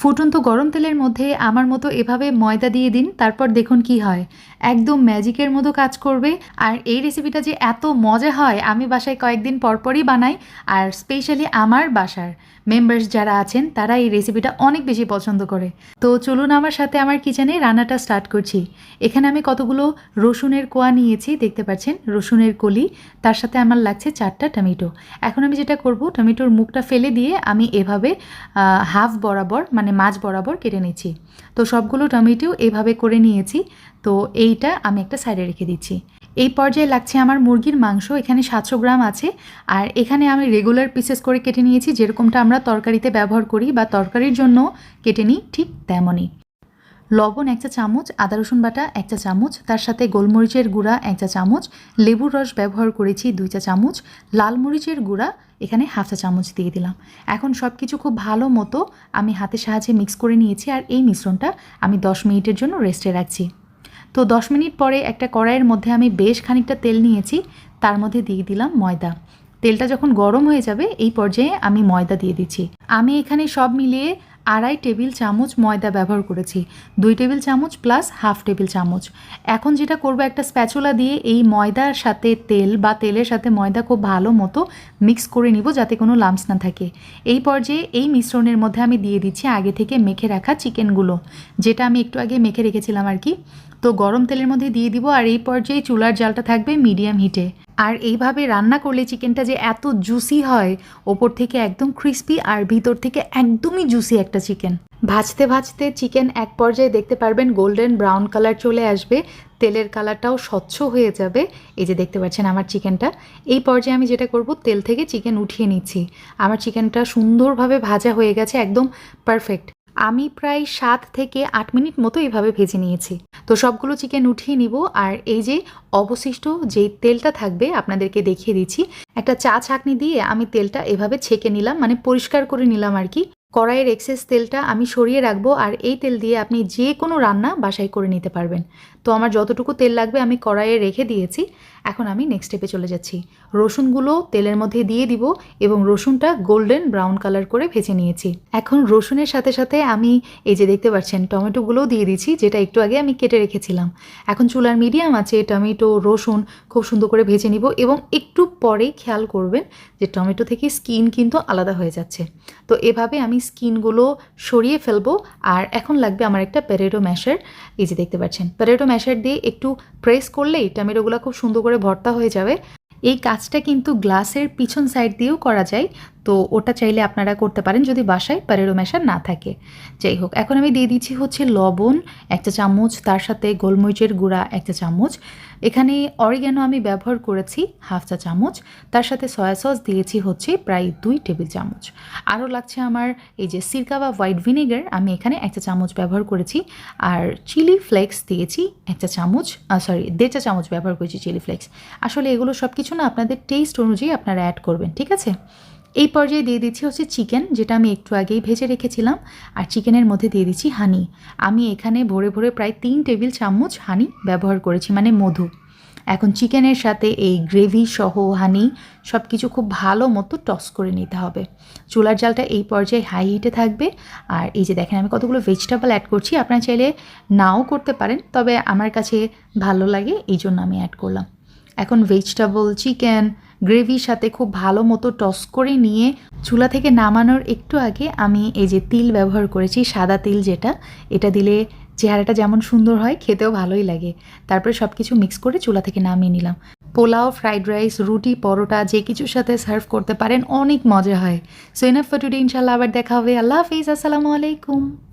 ফুটন্ত গরম তেলের মধ্যে আমার মতো এভাবে ময়দা দিয়ে দিন, তারপর দেখুন কি হয়। একদম ম্যাজিকের মতো কাজ করবে। আর এই রেসিপিটা যে এত মজা হয়, আমি বাসায় কয়েকদিন পরপরই বানাই, আর স্পেশালি আমার বাসার মেম্বার্স যারা আছেন, তারা এই রেসিপিটা অনেক বেশি পছন্দ করে। তো চলুন আমার সাথে আমার কিচেনে রান্নাটা স্টার্ট করছি। এখানে আমি কতগুলো রসুনের কোয়া নিয়েছি, দেখতে পাচ্ছেন? রসুনের কলি, তার সাথে আমার লাগছে চারটা টমেটো। এখন আমি যেটা করব, টমেটোর মুখটা ফেলে দিয়ে আমি এভাবে হাফ বরাবর মানে মাছ বরাবর কেটে নিচ্ছি। তো সবগুলো টমেটো এভাবে করে নিয়েছি। তো এইটা আমি একটা সাইডে রেখে দিচ্ছি। এই পর্যায়ে লাগছে আমার মুরগির মাংস। এখানে সাতশো গ্রাম আছে। আর এখানে আমি রেগুলার পিসেস করে কেটে নিয়েছি। যেরকমটা আমরা তরকারিতে ব্যবহার করি বা তরকারির জন্য কেটে নিই, ঠিক তেমনই। লবণ এক চা চামচ, আদা রসুন বাটা এক চা চামচ, তার সাথে গোলমরিচের গুঁড়া এক চা চামচ, লেবুর রস ব্যবহার করেছি দুই চা চামচ, লাল মরিচের গুঁড়া এখানে হাফ চা চামচ দিয়ে দিলাম। এখন সব কিছু খুব ভালো মতো আমি হাতের সাহায্যে মিক্স করে নিয়েছি আর এই মিশ্রণটা আমি দশ মিনিটের জন্য রেস্টে রাখছি। তো দশ মিনিট পরে একটা কড়াইয়ের মধ্যে আমি বেশ খানিকটা তেল নিয়েছি, তার মধ্যে দিয়ে দিলাম ময়দা। তেলটা যখন গরম হয়ে যাবে, এই পর্যায়ে আমি ময়দা দিয়ে দিচ্ছি। আমি এখানে সব মিলিয়ে আড়াই টেবিল চামচ ময়দা ব্যবহার করেছি, দুই টেবিল চামচ প্লাস হাফ টেবিল চামচ। এখন যেটা করব, একটা স্প্যাচুলা দিয়ে এই ময়দার সাথে তেল বা তেলের সাথে ময়দা খুব ভালো মতো মিক্স করে নিব যাতে কোনো লাম্পস না থাকে। এই পর্যায়ে এই মিশ্রণের মধ্যে আমি দিয়ে দিচ্ছি আগে থেকে মেখে রাখা চিকেনগুলো যেটা আমি একটু আগে মেখে রেখেছিলাম আর কি। তো গরম তেলের মধ্যে দিয়ে দিব আর এই পর্যায়ে চুলার জালটা থাকবে মিডিয়াম হিটে। আর এইভাবে রান্না করলে চিকেনটা যে এত জুসি হয়, ওপর থেকে একদম ক্রিস্পি আর ভিতর থেকে একদমই জুসি একটা চিকেন। ভাজতে ভাজতে চিকেন এক পর্যায়ে দেখতে পারবেন গোল্ডেন ব্রাউন কালার চলে আসবে, তেলের কালারটাও স্বচ্ছ হয়ে যাবে। এই যে দেখতে পাচ্ছেন আমার চিকেনটা। এই পর্যায়ে আমি যেটা করব, তেল থেকে চিকেন উঠিয়ে নিচ্ছি। আমার চিকেনটা সুন্দরভাবে ভাজা হয়ে গেছে, একদম পারফেক্ট আমি প্রায় সাত থেকে আট মিনিট মতো এইভাবে ভেজে নিয়েছি। তো সবগুলো চিকেন উঠিয়ে নিব আর এই যে অবশিষ্ট যেই তেলটা থাকবে আপনাদেরকে দেখিয়ে দিচ্ছি, একটা চা ছাঁকনি দিয়ে আমি তেলটা এভাবে ছেঁকে নিলাম মানে পরিষ্কার করে নিলাম আর কি। কড়াইয়ের এক্সেস তেলটা আমি সরিয়ে রাখব আর এই তেল দিয়ে আপনি যে কোনো রান্না বাসায় করে নিতে পারবেন। তো আমার যতটুকু তেল লাগবে আমি কড়াইয়ে রেখে দিয়েছি। এখন আমি নেক্সট স্টেপে চলে যাচ্ছি। রসুনগুলো তেলের মধ্যে দিয়ে দিব এবং রসুনটা গোল্ডেন ব্রাউন কালার করে ভেজে নিয়েছি। এখন রসুনের সাথে সাথে আমি এই যে দেখতে পাচ্ছেন টমেটোগুলোও দিয়ে দিচ্ছি যেটা একটু আগে আমি কেটে রেখেছিলাম। এখন চুলার মিডিয়াম আছে, টমেটো, রসুন খুব সুন্দর করে ভেজে নিব এবং একটু পরেই খেয়াল করবেন যে টমেটো থেকে স্কিন কিন্তু আলাদা হয়ে যাচ্ছে। তো এভাবে আমি স্কিনগুলো সরিয়ে ফেলব। আর এখন লাগবে আমার একটা প্যারেটো ম্যাশার এই যে দেখতে পাচ্ছেন প্যারেটো ম্যাশার দিয়ে একটু প্রেস করলেই টমেটোগুলো খুব সুন্দর করে ভর্তা হয়ে যাবে। এই কাজটা কিন্তু গ্লাসের পিছন সাইড দিয়েও করা যায়। তো ওটা চাইলে আপনারা করতে পারেন যদি বাসায় প্যারেরো মেশার না থাকে। যাই হোক, এখন আমি দিয়ে দিচ্ছি হচ্ছে লবণ একটা চামচ, তার সাথে গোলমরিচের গুঁড়া একটা চামচ। এখানে অরিগ্যানো আমি ব্যবহার করেছি হাফ চা চামচ, তার সাথে সয়া সস দিয়েছি হচ্ছে প্রায় দুই টেবিল চামচ। আরও লাগছে আমার এই যে সিরকা বা হোয়াইট ভিনেগার, আমি এখানে একটা চামচ ব্যবহার করেছি। আর চিলি ফ্লেক্স দিয়েছি একটা চামচ সরি, দেড় চা চামচ ব্যবহার করেছি চিলি ফ্লেক্স। আসলে এগুলো সব কিছু না আপনাদের টেস্ট অনুযায়ী আপনারা অ্যাড করবেন, ঠিক আছে? এই পর্যায়ে দিয়ে দিচ্ছি হচ্ছে চিকেন, যেটা আমি একটু আগেই ভেজে রেখেছিলাম। আর চিকেনের মধ্যে দিয়ে দিচ্ছি হানি। আমি এখানে ভরে ভরে প্রায় তিন টেবিল চামচ হানি ব্যবহার করেছি মানে মধু। এখন চিকেনের সাথে এই গ্রেভি সহ হানি সব কিছু খুব ভালো মতো টস করে নিতে হবে। চুলার জালটা এই পর্যায়ে হাই হিটে থাকবে। আর এই যে দেখেন, আমি কতগুলো ভেজিটেবল অ্যাড করছি। আপনারা চাইলে নাও করতে পারেন, তবে আমার কাছে ভালো লাগে, এই জন্য আমি অ্যাড করলাম। এখন ভেজিটেবল চিকেন গ্রেভির সাথে খুব ভালো মতো টস করে নিয়ে চুলা থেকে নামানোর একটু আগে আমি এই যে তিল ব্যবহার করেছি, সাদা তিল যেটা, এটা দিলে চেহারাটা যেমন সুন্দর হয়, খেতেও ভালোই লাগে। তারপরে সব কিছু মিক্স করে চুলা থেকে নামিয়ে নিলাম। পোলাও ফ্রাইড রাইস রুটি, পরোটা, যে কিছুর সাথে সার্ভ করতে পারেন, অনেক মজা হয়। সো এনাফ ফর টুডে ইনশাল্লাহ আবার দেখা হবে। আল্লাহ হাফিজ, আসসালামু আলাইকুম।